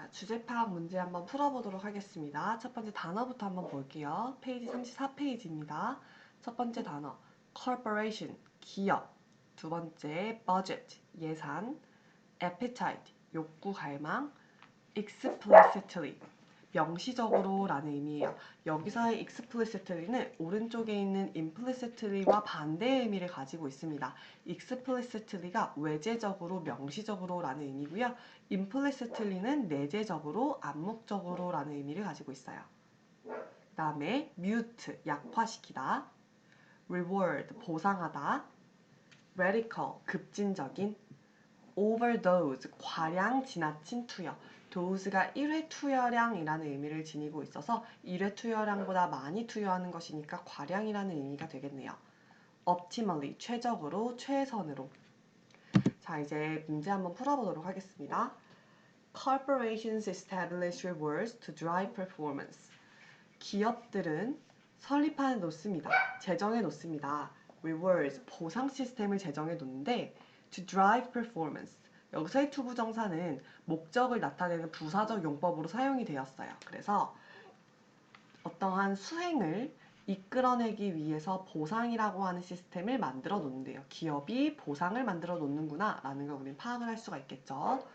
자, 주제 파악 문제 한번 풀어보도록 하겠습니다. 첫 번째 단어부터 한번 볼게요. 페이지 34페이지입니다. 첫 번째 단어, corporation, 기업. 두 번째, budget, 예산. appetite, 욕구, 갈망. explicitly, 명시적으로 라는 의미예요. 여기서의 explicitly는 오른쪽에 있는 implicitly와 반대의 의미를 가지고 있습니다. explicitly가 외제적으로, 명시적으로 라는 의미고요. implicitly는 내재적으로, 암묵적으로 라는 의미를 가지고 있어요. 그 다음에 mute, 약화시키다. reward, 보상하다. radical, 급진적인. overdose, 과량, 지나친 투여. 도우즈가 1회 투여량이라는 의미를 지니고 있어서 1회 투여량보다 많이 투여하는 것이니까 과량이라는 의미가 되겠네요. optimally, 최적으로, 최선으로. 자, 이제 문제 한번 풀어보도록 하겠습니다. Corporations establish rewards to drive performance. 기업들은 설립해 놓습니다. 제정해 놓습니다. rewards, 보상 시스템을 제정해 놓는데 to drive performance. 여기서의 투부정사는 목적을 나타내는 부사적 용법으로 사용이 되었어요. 그래서 어떠한 수행을 이끌어내기 위해서 보상이라고 하는 시스템을 만들어 놓는데요. 기업이 보상을 만들어 놓는구나 라는 걸 우리는 파악을 할 수가 있겠죠.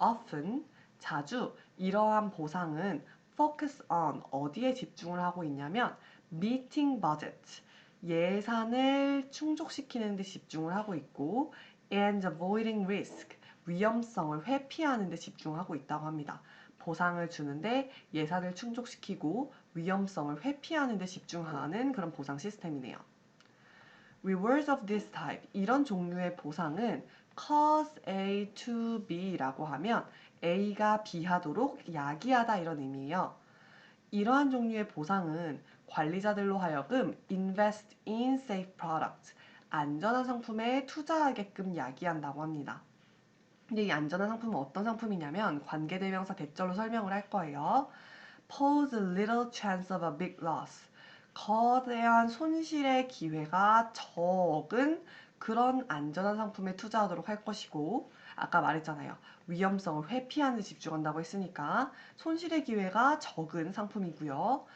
often, 자주 이러한 보상은 focus on, 어디에 집중을 하고 있냐면 meeting budget, 예산을 충족시키는 데 집중을 하고 있고 and avoiding risk, 위험성을 회피하는 데 집중하고 있다고 합니다. 보상을 주는데 예산을 충족시키고 위험성을 회피하는 데 집중하는 그런 보상 시스템이네요. Rewards of this type, 이런 종류의 보상은 cause A to B라고 하면 A가 B하도록 야기하다 이런 의미예요. 이러한 종류의 보상은 관리자들로 하여금 invest in safe products, 안전한 상품에 투자하게끔 야기한다고 합니다. 근데 이 안전한 상품은 어떤 상품이냐면 관계대명사 대절로 설명을 할 거예요. pose little chance of a big loss. 거대한 손실의 기회가 적은 그런 안전한 상품에 투자하도록 할 것이고 아까 말했잖아요. 위험성을 회피하는 데 집중한다고 했으니까 손실의 기회가 적은 상품이고요.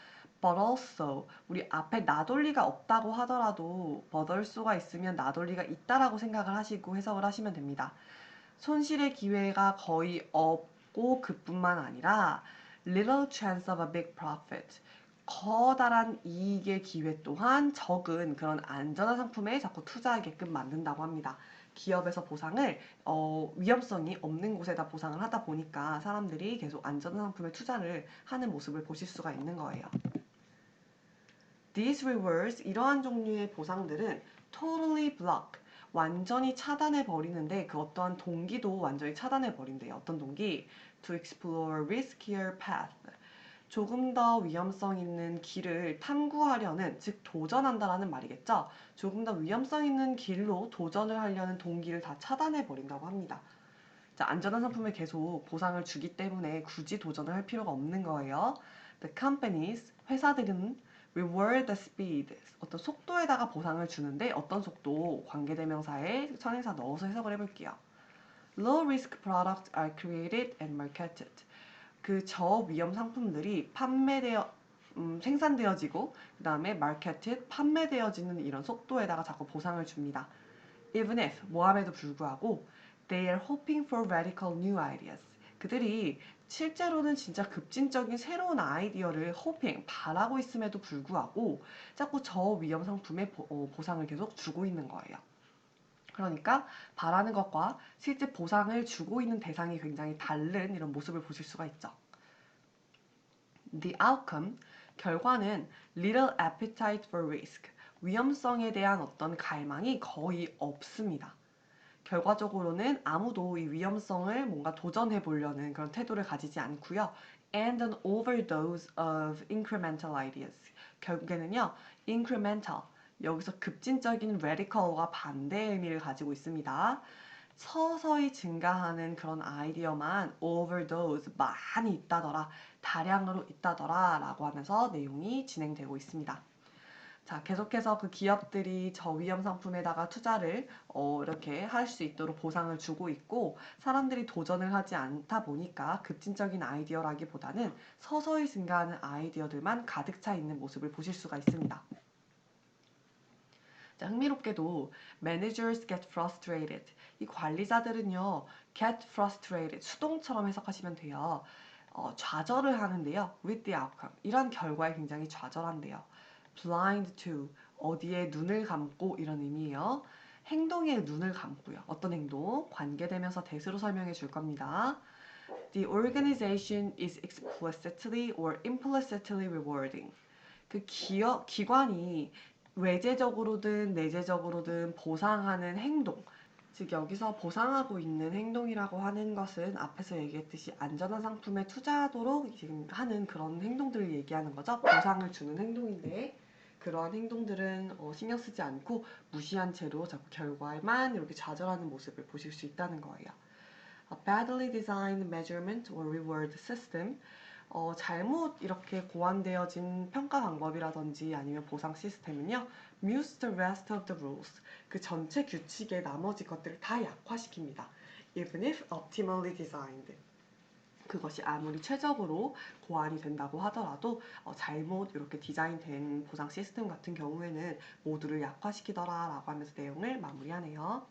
But also 우리 앞에 나돌리가 없다고 하더라도 but also가 있으면 나돌리가 있다라고 생각을 하시고 해석을 하시면 됩니다. 손실의 기회가 거의 없고 그뿐만 아니라 little chance of a big profit 커다란 이익의 기회 또한 적은 그런 안전한 상품에 자꾸 투자하게끔 만든다고 합니다. 기업에서 보상을 어, 위험성이 없는 곳에다 보상을 하다 보니까 사람들이 계속 안전한 상품에 투자를 하는 모습을 보실 수가 있는 거예요. These rewards, 이러한 종류의 보상들은 totally block, 완전히 차단해 버리는데 그 어떠한 동기도 완전히 차단해 버린대요. 어떤 동기? To explore riskier path. 조금 더 위험성 있는 길을 탐구하려는, 즉 도전한다라는 말이겠죠. 조금 더 위험성 있는 길로 도전을 하려는 동기를 다 차단해 버린다고 합니다. 자, 안전한 상품에 계속 보상을 주기 때문에 굳이 도전을 할 필요가 없는 거예요. The companies, 회사들은 reward the speed, 어떤 속도에다가 보상을 주는데 어떤 속도, 관계대명사에 선행사 넣어서 해석을 해볼게요. Low risk products are created and marketed. 그 저위험 상품들이 판매되어 음, 생산되어지고 그 다음에 marketed 판매되어지는 이런 속도에다가 자꾸 보상을 줍니다. Even if 모함에도 불구하고 they are hoping for radical new ideas. 그들이 실제로는 진짜 급진적인 새로운 아이디어를 hoping 바라고 있음에도 불구하고 자꾸 저위험 상품에 보, 어, 보상을 계속 주고 있는 거예요. 그러니까 바라는 것과 실제 보상을 주고 있는 대상이 굉장히 다른 이런 모습을 보실 수가 있죠. The outcome, 결과는 little appetite for risk, 위험성에 대한 어떤 갈망이 거의 없습니다. 결과적으로는 아무도 이 위험성을 뭔가 도전해 보려는 그런 태도를 가지지 않고요. and an overdose of incremental ideas. 결국에는요, incremental, 여기서 급진적인 radical과 반대의 의미를 가지고 있습니다. 서서히 증가하는 그런 아이디어만 overdose, 많이 있다더라, 다량으로 있다더라 라고 하면서 내용이 진행되고 있습니다. 자, 계속해서 그 기업들이 저위험 상품에다가 투자를 어, 이렇게 할 수 있도록 보상을 주고 있고 사람들이 도전을 하지 않다 보니까 급진적인 아이디어라기보다는 서서히 증가하는 아이디어들만 가득 차 있는 모습을 보실 수가 있습니다. 자, 흥미롭게도 managers get frustrated. 이 관리자들은요, get frustrated. 수동처럼 해석하시면 돼요. 어, 좌절을 하는데요. with the outcome. 이런 결과에 굉장히 좌절한대요. Blind to. 어디에 눈을 감고 이런 의미예요. 행동에 눈을 감고요. 어떤 행동? 관계되면서 대수로 설명해 줄 겁니다. The organization is explicitly or implicitly rewarding. 그 기업, 기관이 외재적으로든 내재적으로든 보상하는 행동. 즉 여기서 보상하고 있는 행동이라고 하는 것은 앞에서 얘기했듯이 안전한 상품에 투자하도록 지금 하는 그런 행동들을 얘기하는 거죠. 보상을 주는 행동인데 그러한 행동들은 어, 신경 쓰지 않고 무시한 채로 자꾸 결과에만 이렇게 좌절하는 모습을 보실 수 있다는 거예요. A badly designed measurement or reward system 어, 잘못 이렇게 고안되어진 평가 방법이라든지 아니면 보상 시스템은요, mutes the rest of the rules. 그 전체 규칙의 나머지 것들을 다 약화시킵니다. Even if optimally designed. 그것이 아무리 최적으로 고안이 된다고 하더라도 어, 잘못 이렇게 디자인된 보상 시스템 같은 경우에는 모두를 약화시키더라 라고 하면서 내용을 마무리하네요.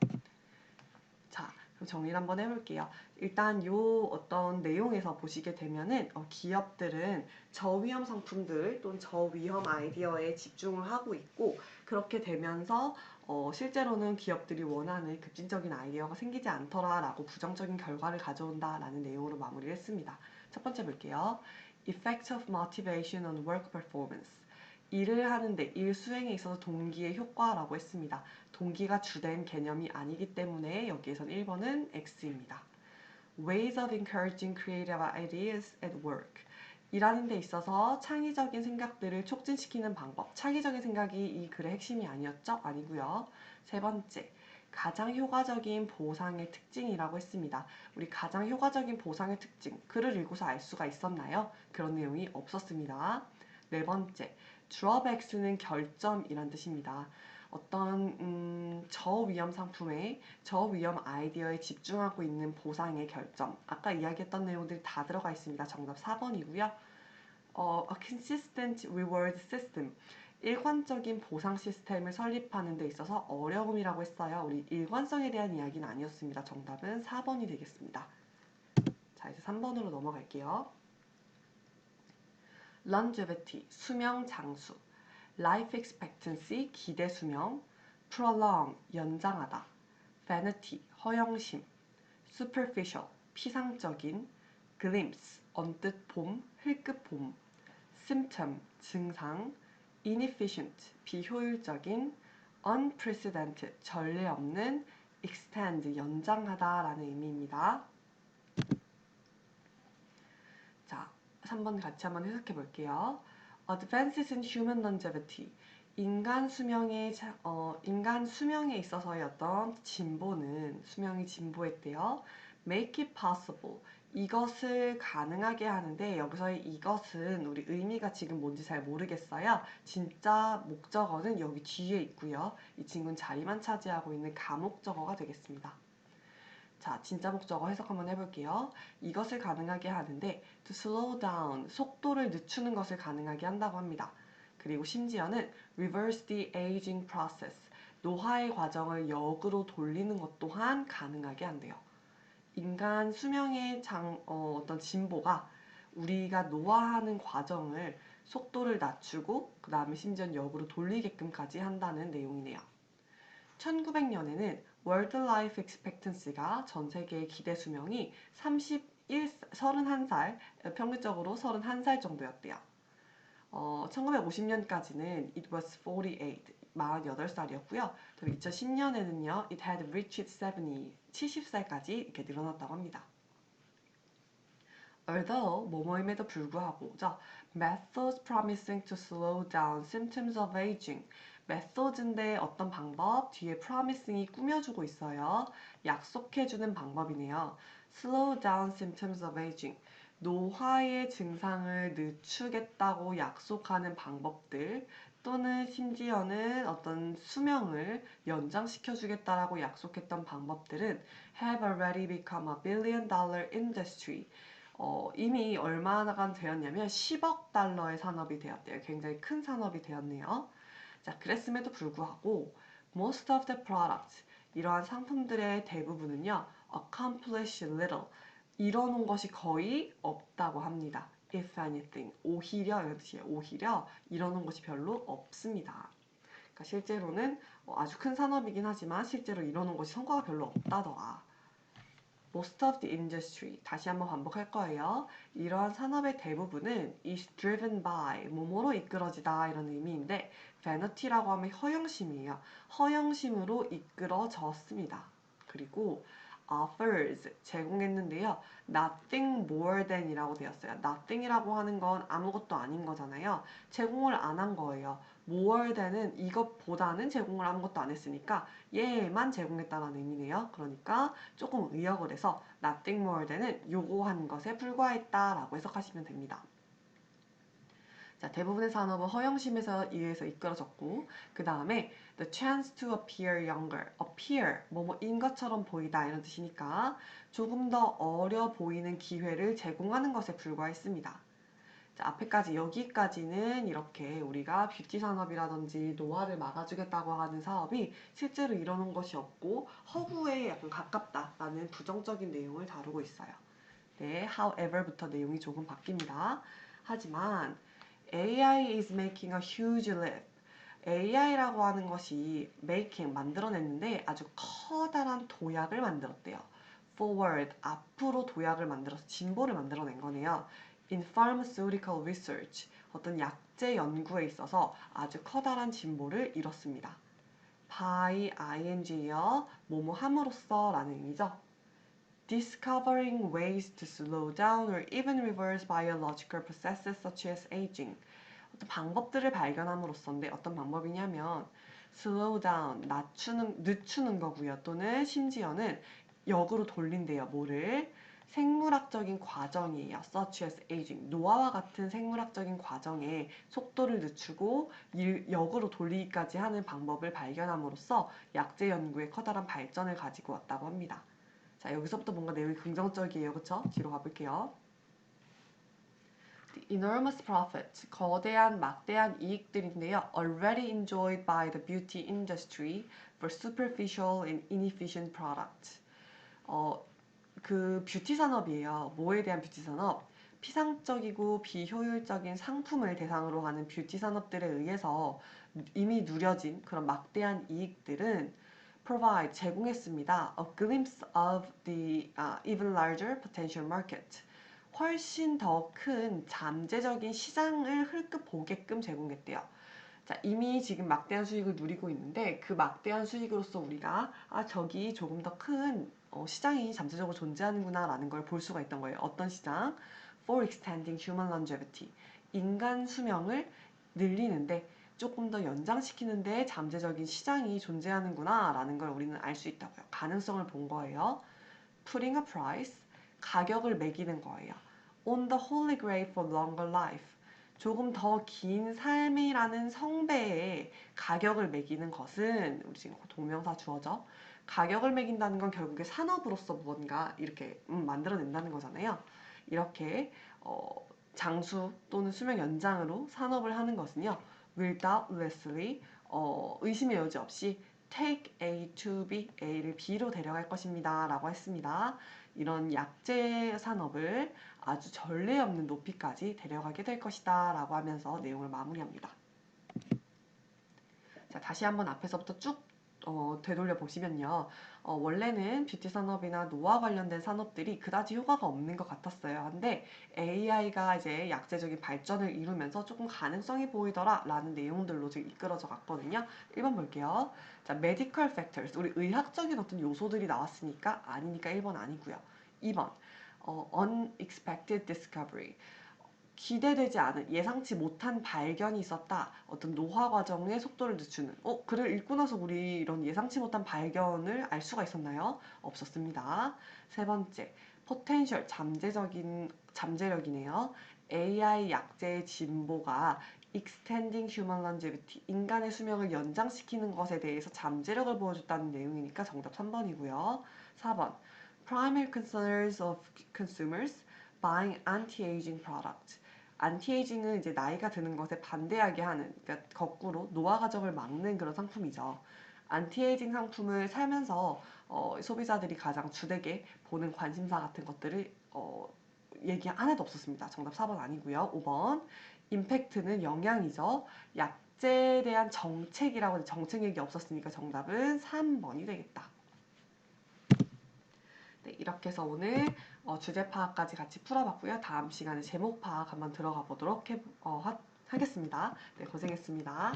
자, 그럼 정리를 한번 해볼게요. 일단 요 어떤 내용에서 보시게 되면은 어, 기업들은 저위험 상품들 또는 저위험 아이디어에 집중을 하고 있고 그렇게 되면서 어, 실제로는 기업들이 원하는 급진적인 아이디어가 생기지 않더라라고 부정적인 결과를 가져온다라는 내용으로 마무리를 했습니다. 첫 번째 볼게요. Effect of motivation on work performance. 일을 하는데 일 수행에 있어서 동기의 효과라고 했습니다. 동기가 주된 개념이 아니기 때문에 여기에선 1번은 X입니다. Ways of encouraging creative ideas at work. 일하는 데 있어서 창의적인 생각들을 촉진시키는 방법. 창의적인 생각이 이 글의 핵심이 아니었죠? 아니고요. 세 번째. 가장 효과적인 보상의 특징이라고 했습니다. 우리 가장 효과적인 보상의 특징, 글을 읽고서 알 수가 있었나요? 그런 내용이 없었습니다. 네 번째, drawbacks는 결점이란 뜻입니다. 어떤 음, 저위험 상품에 저위험 아이디어에 집중하고 있는 보상의 결점 아까 이야기했던 내용들이 다 들어가 있습니다. 정답 4번이고요. 어, a consistent reward system 일관적인 보상 시스템을 설립하는 데 있어서 어려움이라고 했어요. 우리 일관성에 대한 이야기는 아니었습니다. 정답은 4번이 되겠습니다. 자, 이제 3번으로 넘어갈게요. longevity, 수명 장수. Life expectancy, 기대 수명. prolong, 연장하다. vanity, 허영심. superficial, 피상적인. glimpse, 언뜻 봄, 흘끗 봄. symptom, 증상. inefficient, 비효율적인. unprecedented, 전례 없는. extend, 연장하다 라는 의미입니다. 자, 3번 같이 한번 해석해 볼게요. Advances in human longevity. 인간 수명의 자- 어, 인간 수명에 있어서의 어떤 진보는 수명이 진보했대요. Make it possible. 이것을 가능하게 하는데 여기서의 이것은 우리 의미가 지금 뭔지 잘 모르겠어요. 진짜 목적어는 여기 뒤에 있고요. 이 친구는 자리만 차지하고 있는 가목적어가 되겠습니다. 자, 진짜 목적어 해석 한번 해볼게요. 이것을 가능하게 하는데 to slow down, 속도를 늦추는 것을 가능하게 한다고 합니다. 그리고 심지어는 reverse the aging process, 노화의 과정을 역으로 돌리는 것 또한 가능하게 한대요. 인간 수명의 장, 어, 어떤 진보가 우리가 노화하는 과정을 속도를 낮추고 그 다음에 심지어 역으로 돌리게끔까지 한다는 내용이네요. 1900년에는 월드 라이프 익스펙턴시가 전 세계의 기대 수명이 31, 31살, 평균적으로 31살 정도였대요. 어, 1950년까지는 it was 48, 48살이었고요. 2010년에는요, it had reached 70, 70살까지 이렇게 늘어났다고 합니다. Although 뭐뭐임에도 불구하고죠. Methods promising to slow down symptoms of aging. Methods인데 어떤 방법 뒤에 promising이 꾸며주고 있어요. 약속해주는 방법이네요. slow down symptoms of aging. 노화의 증상을 늦추겠다고 약속하는 방법들 또는 심지어는 어떤 수명을 연장시켜 주겠다라고 약속했던 방법들은 have already become a billion dollar industry. 어, 이미 얼마나 되었냐면 10억 달러의 산업이 되었대요. 굉장히 큰 산업이 되었네요. 자, 그랬음에도 불구하고 most of the products 이러한 상품들의 대부분은요 accomplish little 이뤄놓은 것이 거의 없다고 합니다. if anything 오히려 이런 뜻이에요. 오히려 이뤄놓은 것이 별로 없습니다. 그러니까 실제로는 어, 아주 큰 산업이긴 하지만 실제로 이뤄놓은 것이 성과가 별로 없다더라. Most of the industry 다시 한번 반복할 거예요. 이러한 산업의 대부분은 is driven by 뭐뭐로 이끌어지다 이런 의미인데 vanity라고 하면 허영심이에요. 허영심으로 이끌어졌습니다. 그리고 offers 제공했는데요. nothing more than이라고 되었어요. nothing이라고 하는 건 아무것도 아닌 거잖아요. 제공을 안 한 거예요. more than은 이것보다는 제공을 아무것도 안 했으니까 얘만 제공했다는 의미네요. 그러니까 조금 의역을 해서 nothing more than은 요구한 것에 불과했다라고 해석하시면 됩니다. 자, 대부분의 산업은 허영심에서 의해서 이끌어졌고 그 다음에 the chance to appear younger, appear 뭐뭐인 것처럼 보이다 이런 뜻이니까 조금 더 어려 보이는 기회를 제공하는 것에 불과했습니다. 자, 앞에까지 여기까지는 이렇게 우리가 뷰티 산업이라든지 노화를 막아주겠다고 하는 사업이 실제로 이러는 것이 없고 허구에 약간 가깝다라는 부정적인 내용을 다루고 있어요. 네, however부터 내용이 조금 바뀝니다. 하지만 AI is making a huge leap. AI라고 하는 것이 making 만들어냈는데 아주 커다란 도약을 만들었대요. forward 앞으로 도약을 만들어서 진보를 만들어낸 거네요. in pharmaceutical research 어떤 약제 연구에 있어서 아주 커다란 진보를 이뤘습니다. by ing요 뭐뭐 함으로써 라는 의미죠. Discovering ways to slow down or even reverse biological processes such as aging. 어떤 방법들을 발견함으로써인데 어떤 방법이냐면 slow down, 낮추는, 늦추는 거고요. 또는 심지어는 역으로 돌린대요. 뭐를? 생물학적인 과정이에요. such as aging. 노화와 같은 생물학적인 과정에 속도를 늦추고 일, 역으로 돌리기까지 하는 방법을 발견함으로써 약제 연구에 커다란 발전을 가지고 왔다고 합니다. 자, 여기서부터 뭔가 내용이 긍정적이에요. 그쵸? 뒤로 가볼게요. The enormous profit, 거대한 막대한 이익들인데요. already enjoyed by the beauty industry for superficial and inefficient products. 어, 그 뷰티 산업이에요. 뭐에 대한 뷰티 산업? 피상적이고 비효율적인 상품을 대상으로 하는 뷰티 산업들에 의해서 이미 누려진 그런 막대한 이익들은 provide 제공했습니다. A glimpse of the uh, even larger potential market. 훨씬 더 큰 잠재적인 시장을 흘끗 보게끔 제공했대요. 자, 이미 지금 막대한 수익을 누리고 있는데 그 막대한 수익으로서 우리가 아, 저기 조금 더큰 어, 시장이 잠재적으로 존재하는구나 라는 걸 볼 수가 있던 거예요. 어떤 시장? For extending human longevity. 인간 수명을 늘리는데 조금 더 연장시키는데 잠재적인 시장이 존재하는구나 라는 걸 우리는 알 수 있다고요. 가능성을 본 거예요. Putting a price. 가격을 매기는 거예요. On the holy grail for longer life. 조금 더 긴 삶이라는 성배에 가격을 매기는 것은 우리 지금 동명사 주어져. 가격을 매긴다는 건 결국에 산업으로서 무언가 이렇게 음, 만들어낸다는 거잖아요. 이렇게 어, 장수 또는 수명 연장으로 산업을 하는 것은요. Will doubtlessly 어, 의심의 여지 없이 take A to B, A를 B로 데려갈 것입니다. 라고 했습니다. 이런 약재 산업을 아주 전례 없는 높이까지 데려가게 될 것이다. 라고 하면서 내용을 마무리합니다. 자, 다시 한번 앞에서부터 쭉 어, 되돌려 보시면요. 어, 원래는 뷰티 산업이나 노화 관련된 산업들이 그다지 효과가 없는 것 같았어요. 근데 AI가 이제 약제적인 발전을 이루면서 조금 가능성이 보이더라 라는 내용들로 지금 이끌어져 갔거든요. 1번 볼게요. 자, medical factors. 우리 의학적인 어떤 요소들이 나왔으니까 아니니까 1번 아니고요. 2번. 어, unexpected discovery. 기대되지 않은 예상치 못한 발견이 있었다. 어떤 노화 과정의 속도를 늦추는. 어, 글을 읽고 나서 우리 이런 예상치 못한 발견을 알 수가 있었나요? 없었습니다. 세 번째, 포텐셜 잠재적인 잠재력이네요. AI 약제의 진보가 extending human longevity. 인간의 수명을 연장시키는 것에 대해서 잠재력을 보여줬다는 내용이니까 정답 3번이고요. 4번. primary concerns of consumers buying anti-aging products. 안티에이징은 이제 나이가 드는 것에 반대하게 하는, 그러니까 거꾸로 노화 과정을 막는 그런 상품이죠. 안티에이징 상품을 사면서 어, 소비자들이 가장 주되게 보는 관심사 같은 것들을 어, 얘기 하나도 없었습니다. 정답 4번 아니고요. 5번 임팩트는 영향이죠. 약제에 대한 정책이라고 정책 얘기 없었으니까 정답은 3번이 되겠다. 네, 이렇게 해서 오늘 어, 주제 파악까지 같이 풀어봤고요. 다음 시간에 제목 파악 한번 들어가 보도록 해, 어, 하, 하겠습니다. 네, 고생했습니다.